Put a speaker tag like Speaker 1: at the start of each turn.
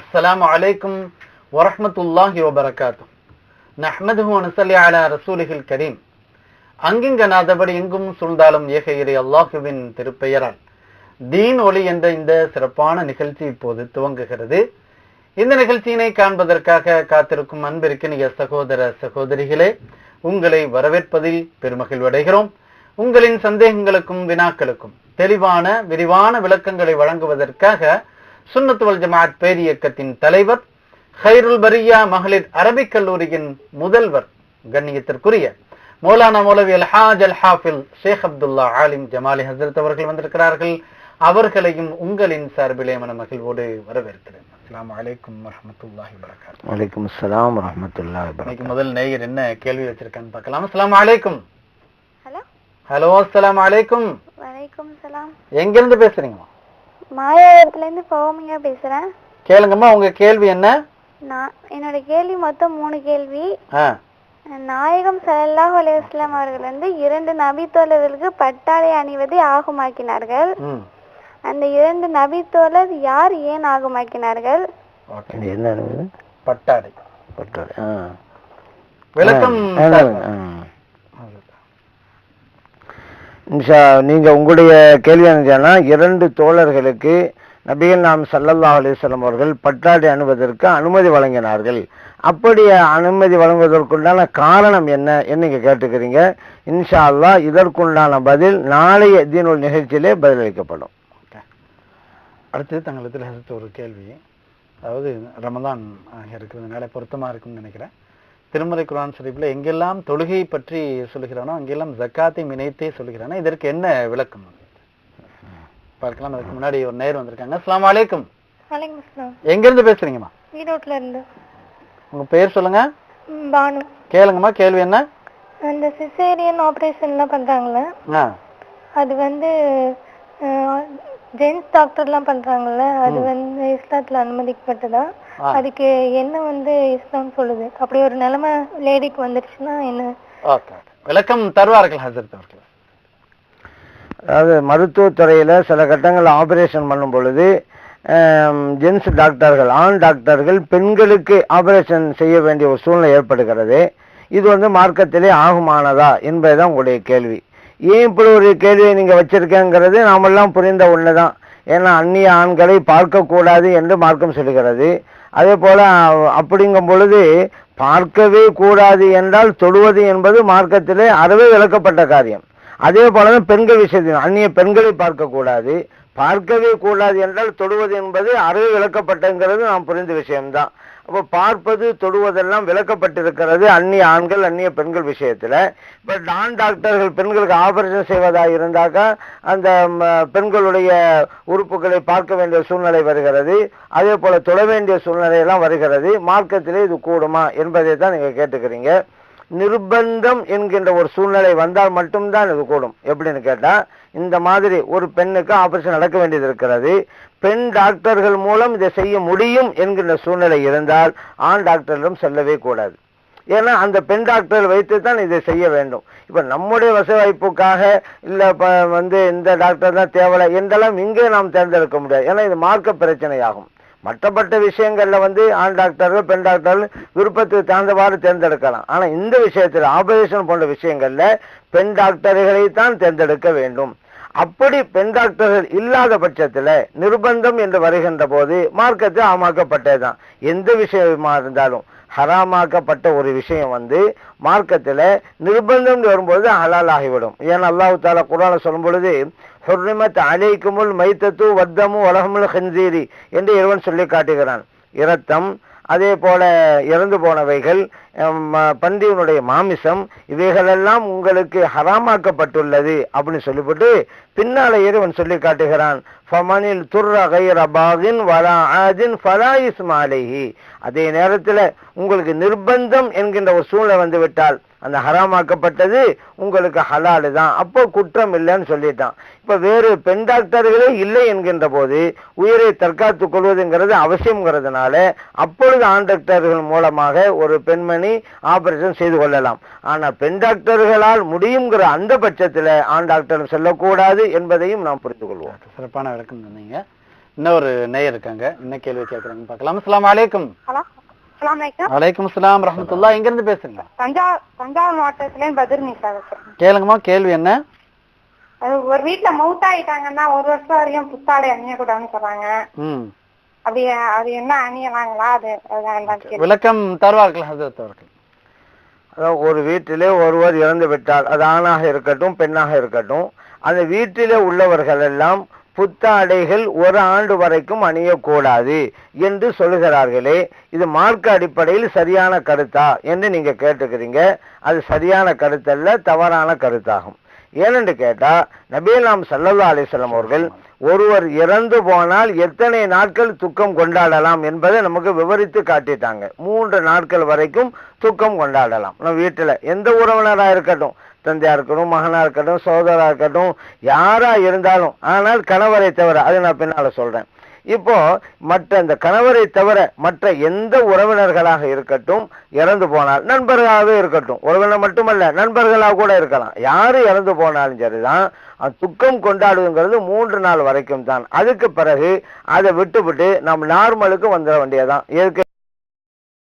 Speaker 1: السلام عليكم ورحمة الله وبركاته نحمده ونصلي على رسوله الكريم அங்கிங்கனாதபடி எங்கும் சூழ்ந்தாலும் ஏக இறை அல்லாஹுவின் திருப்பெயரால் தீன் ஒளி என்ற இந்த சிறப்பான நிகழ்ச்சி இப்போது துவங்குகிறது இந்த நிகழ்ச்சியினை காண்பதற்காக காத்திருக்கும் அன்பிற்கினிய சகோதர சகோதரிகளே உங்களை வரவேற்பதில் பெருமகிழ்வடைகிறோம் உங்களின் சந்தேகங்களுக்கும் வினாக்களுக்கும் தெளிவான விரிவான விளக்கங்களை வழங்குவதற்காக சுன்னத்துவல் ஜமாத் பேரியக்கத்தின் தலைவர் ஹைருல் பரியா மகளிர் அரபிக் கல்லூரியின் முதல்வர் கண்ணியத்திற்குரிய மௌலானா மௌலவி அல் ஹாஜ் அல் ஹாஃபில் ஷேக் அப்துல்லா ஆலிம் ஜமாலி ஹசரத் அவர்கள் வந்திருக்கிறார்கள். அவர்களையும் உங்களின் சார்பிலே மன மகிழ்வோடு வரவேற்கிறேன். அஸ்லாம் வலைக்கும் வரமத்துல்லாஹி வரகாத்து
Speaker 2: வலைக்கும் அஸ்ஸலாம் வரஹ்மத்துல்லாஹி
Speaker 1: இன்னைக்கு முதல் நேயர் என்ன கேள்வி வச்சிருக்கான்னு பார்க்கலாம். அஸ்லாம் வலைக்கும்
Speaker 3: ஹலோ.
Speaker 1: ஹலோ அஸ்ஸலாமு அலைக்கும்.
Speaker 3: வலைக்கும் சலாம்
Speaker 1: எங்கிருந்து பேசுறீங்கம்மா
Speaker 3: மாயாவரத்துலேருந்து பௌமியா பேசுகிறேன்?
Speaker 1: கேளுங்கம்மா உங்க கேள்வி என்ன?
Speaker 3: நான் என்னோட கேள்வி மொத்தம் மூணு கேள்வி.
Speaker 1: ஆ.
Speaker 3: நாயகம் ஸல்லல்லாஹு அலைஹி வஸல்லம் அவர்கள் வந்து இரண்டு நபித்தோழர்களுக்கு பட்டாடை அணிவதை ஆகுமாக்கினார்கள்.
Speaker 1: ம்.
Speaker 3: அந்த இரண்டு நபித்தோழர் யார் ஏன் ஆகுமாக்கினார்கள்?
Speaker 1: பட்டாடை.
Speaker 2: பட்டாடை. ஆ.
Speaker 1: விளக்கம்
Speaker 2: ஆ, இன்ஷா உங்களுடைய கேள்வி என்னன்னா இரண்டு தோழர்களுக்கு நபிகள் நாம் ஸல்லல்லாஹு அலிஸ்லம் அவர்கள் பட்டாடை அணுவதற்கு அனுமதி வழங்கினார்கள். அப்படி அனுமதி வழங்குவதற்குண்டான காரணம் என்ன என்னங்க கேட்டுக்கிறீங்க. இன்ஷா அல்லாஹ் இதற்குண்டான பதில் நாளைய தீனுல் நிகழ்ச்சியிலே பதிலளிக்கப்படும்.
Speaker 1: ஓகே. அடுத்து தங்களிடத்தில் ஒரு கேள்வி. அதாவது ரமதான் ஆக இருக்கிறதுனால பொருத்தமாக இருக்கும்னு நினைக்கிறேன். திருமறை குர்ஆன் ஷரீஃப்ல எங்கெல்லாம் தொழுகை பற்றி சொல்லுகிறானோ அங்கெல்லாம் ஜக்காத்தை இணைத்தே சொல்லுகிறானோ இதற்கு என்ன விளக்கம்? பார்க்கலாம் அதுக்கு முன்னாடி ஒரு நேர் வந்திருக்காங்க. அலைக்கும்.
Speaker 3: வலைக்கும் அஸ்லாம்
Speaker 1: எங்கிருந்து பேசுறீங்கம்மா?
Speaker 3: ஈரோட்டில் இருந்து
Speaker 1: உங்க பேர் சொல்லுங்க.
Speaker 3: பானு.
Speaker 1: கேளுங்கம்மா கேள்வி என்ன?
Speaker 3: அந்த சிசேரியன் ஆப்ரேஷன்லாம் பண்ணுறாங்களே
Speaker 1: ஆ.
Speaker 3: அது வந்து ஜென்ஸ் டாக்டர்லாம் பண்றாங்கல்ல அது வந்து இஸ்லாத்துல அனுமதிக்கப்பட்டதா. அதுக்கு என்ன வந்து இஸ்லாம் சொல்லுது? அப்படி ஒரு நிலைமை லேடிக்கு வந்துருச்சுன்னா என்ன?
Speaker 1: ஓகே. விளக்கம் தருவார்கள் ஹசரத் அவர்கள்.
Speaker 2: அதாவது மருத்துவத்துறையில் சில கட்டங்கள் ஆபரேஷன் பண்ணும் பொழுது ஜென்ஸ் டாக்டர்கள் ஆண் டாக்டர்கள் பெண்களுக்கு ஆபரேஷன் செய்ய வேண்டிய ஒரு சூழ்நிலை ஏற்படுகிறது. இது வந்து மார்க்கத்திலே ஆகுமானதா என்பதுதான் உங்களுடைய கேள்வி. ஏன் இப்படி ஒரு கேள்வியை நீங்கள் வச்சிருக்கேங்கிறது நாமெல்லாம் புரிந்த ஒன்று தான் ஏன்னா அந்நிய ஆண்களை பார்க்கக்கூடாது என்று மார்க்கம் சொல்லுகிறது. அதே போல் அப்படிங்கும் பொழுது பார்க்கவே கூடாது என்றால் தொடுவது என்பது மார்க்கத்திலே அறவே விளக்கப்பட்ட காரியம். அதே போல தான் பெண்கள் விஷயத்தில் அந்நிய பெண்களை பார்க்கக்கூடாது பார்க்கவே கூடாது என்றால் தொடுவது என்பது அறவே விளக்கப்பட்டங்கிறது நாம் புரிந்த விஷயம்தான். அப்போ பார்ப்பது தொடுவதெல்லாம் விளக்கப்பட்டிருக்கிறது அந்நிய ஆண்கள் அந்நிய பெண்கள் விஷயத்தில். இப்போ ஆண் டாக்டர்கள் பெண்களுக்கு ஆபரேஷன் செய்வதாக இருந்தாக்கா அந்த ம, பெண்களுடைய உறுப்புகளை பார்க்க வேண்டிய சூழ்நிலை வருகிறது. அதே போல் தொட வேண்டிய சூழ்நிலை எல்லாம் வருகிறது. மார்க்கத்திலே இது கூடுமா என்பதை தான் நீங்கள் கேட்டுக்கிறீங்க. நிர்பந்தம் என்கின்ற ஒரு சூழ்நிலை வந்தால் மட்டும்தான் இது கூடும். எப்படின்னு கேட்டால் இந்த மாதிரி ஒரு பெண்ணுக்கு ஆபரேஷன் நடக்க வேண்டியது இருக்கிறது. பெண் டாக்டர்கள் மூலம் இதை செய்ய முடியும் என்கின்ற சூழ்நிலை இருந்தால் ஆண் டாக்டரிடம் செல்லவே கூடாது. ஏன்னா அந்த பெண் டாக்டர் வைத்து தான் இதை செய்ய வேண்டும். இப்போ நம்முடைய வசதி வாய்ப்புக்காக இல்லை வந்து இந்த டாக்டர் தான் தேவலை என்றெல்லாம் இங்கே நாம் தேர்ந்தெடுக்க முடியாது. ஏன்னா இது மார்க்க பிரச்சனையாகும். மற்றப்பட்ட விஷயங்களில் வந்து ஆண் டாக்டர்கள் பெண் டாக்டர்கள் விருப்பத்துக்கு தகுந்தவாறு தேர்ந்தெடுக்கலாம். ஆனால் இந்த விஷயத்தில் ஆபரேஷன் போன்ற விஷயங்களில் பெண் டாக்டர்களை தான் தேர்ந்தெடுக்க வேண்டும். அப்படி பெண் டாக்டர்கள் இல்லாத பட்சத்தில் நிர்பந்தம் என்று வருகின்ற போது மார்க்கத்தில் ஆமாக்கப்பட்டதுதான். எந்த விஷயமா இருந்தாலும் ஹராமாக்கப்பட்ட ஒரு விஷயம் வந்து மார்க்கத்தில் நிர்பந்தம் வரும்பொழுது ஹலால் ஆகிவிடும் ஏன் அல்லாஹு தாலா குரான சொல்லும் பொழுது ஹுர்ரிமத் அலைக்குமுல் மைத்தத்து வத்தமு உலகமுல் ஹின்சீரி என்று இறைவன் சொல்லி காட்டுகிறான். இரத்தம் அதே போல இறந்து போனவைகள் ஹம், மாமிசம் இவைகளெல்லாம் உங்களுக்கு ஹராமாக்கப்பட்டுள்ளது அப்படின்னு சொல்லிவிட்டு பின்னால இறைவன் சொல்லி காட்டுகிறான். ஃபமனில் துர்ர வலா ஆதின் ஃபலா இஸ்மாலேஹி. அதே நேரத்தில் உங்களுக்கு நிர்பந்தம் என்கின்ற ஒரு சூழ்நிலை வந்துவிட்டால் அந்த ஹராமாக்கப்பட்டது உங்களுக்கு ஹலாலு தான் அப்போ குற்றம் இல்லைன்னு சொல்லிட்டான். இப்ப வேறு பெண் டாக்டர்களே இல்லை என்கின்ற போது உயிரை தற்காத்துக் கொள்வதுங்கிறது அவசியம்ங்கிறதுனால அப்பொழுது ஆண் டாக்டர்கள் மூலமாக ஒரு பெண்மணி ஆபரேஷன் செய்து கொள்ளலாம். ஆனா பெண் டாக்டர்களால் முடியுங்கிற அந்த பட்சத்துல ஆண் டாக்டர் செல்லக்கூடாது என்பதையும் நாம் புரிந்து கொள்வோம்.
Speaker 1: சிறப்பான விளக்கம் சொன்னீங்க. இன்னொரு நேயர் இருக்காங்க. என்ன கேள்வி கேட்கறாங்க பார்க்கலாம். அஸ்ஸலாமு அலைக்கும்.
Speaker 4: ஹலோ. அஸ்லாம் வலைக்கம்
Speaker 1: வலைக்கும் அஸ்ஸலாம் ரஹ்மத்துல்லாஹ் எங்க இருந்து பேசுறீங்க
Speaker 4: தஞ்சாவூர் நிசா பேசுறேன்
Speaker 1: கேளுங்கம்மா கேள்வி என்ன?
Speaker 4: ஒரு வீட்டுல மவுத் ஆயிட்டாங்கன்னா ஒரு வருஷம் வரையும் புத்தாடை அணியக்கூடாதுன்னு சொல்றாங்க. அப்படி அது என்ன அணியலாங்களா? அது.
Speaker 1: விளக்கம் தருவார்கள் ஹசரத் அவர்கள்.
Speaker 2: அதாவது ஒரு வீட்டிலே ஒருவர் இறந்து விட்டால் அது ஆணாக இருக்கட்டும் பெண்ணாக இருக்கட்டும் அந்த வீட்டிலே உள்ளவர்கள் எல்லாம் புத்தாடைகள் ஒரு ஆண்டு வரைக்கும் அணியக்கூடாது என்று சொல்லுகிறார்களே. இது மார்க்க அடிப்படையில் சரியான கருத்தா என்று நீங்கள் கேட்டுக்கிறீங்க. அது சரியான கருத்தல்ல தவறான கருத்தாகும். ஏனென்று கேட்டால் நபீலாம் சல்லல்லா அலிஸ்லாம் அவர்கள் ஒருவர் இறந்து போனால் எத்தனை நாட்கள் துக்கம் கொண்டாடலாம் என்பதை நமக்கு விவரித்து காட்டிட்டாங்க. மூன்று நாட்கள் வரைக்கும் துக்கம் கொண்டாடலாம். நம்ம வீட்டில் எந்த உறவினராக இருக்கட்டும் தந்தையாக இருக்கட்டும் மகனாக இருக்கட்டும் சோதராக இருக்கட்டும் யாராக இருந்தாலும் ஆனால் கணவரை தவிர அது நான் பின்னால் சொல்கிறேன் இப்போ மற்ற இந்த கணவரை தவிர மற்ற எந்த உறவினர்களாக இருக்கட்டும் இறந்து போனால் நண்பர்களாகவே இருக்கட்டும். உறவினர் மட்டுமல்ல நண்பர்களாக கூட இருக்கலாம். யார் இறந்து போனாலும் சரிதான். துக்கம் கொண்டாடுங்கிறது மூன்று நாள் வரைக்கும் தான். அதுக்கு பிறகு அதை விட்டுவிட்டு நம்ம நார்மலுக்கு வந்துட வேண்டியதான் இயற்கை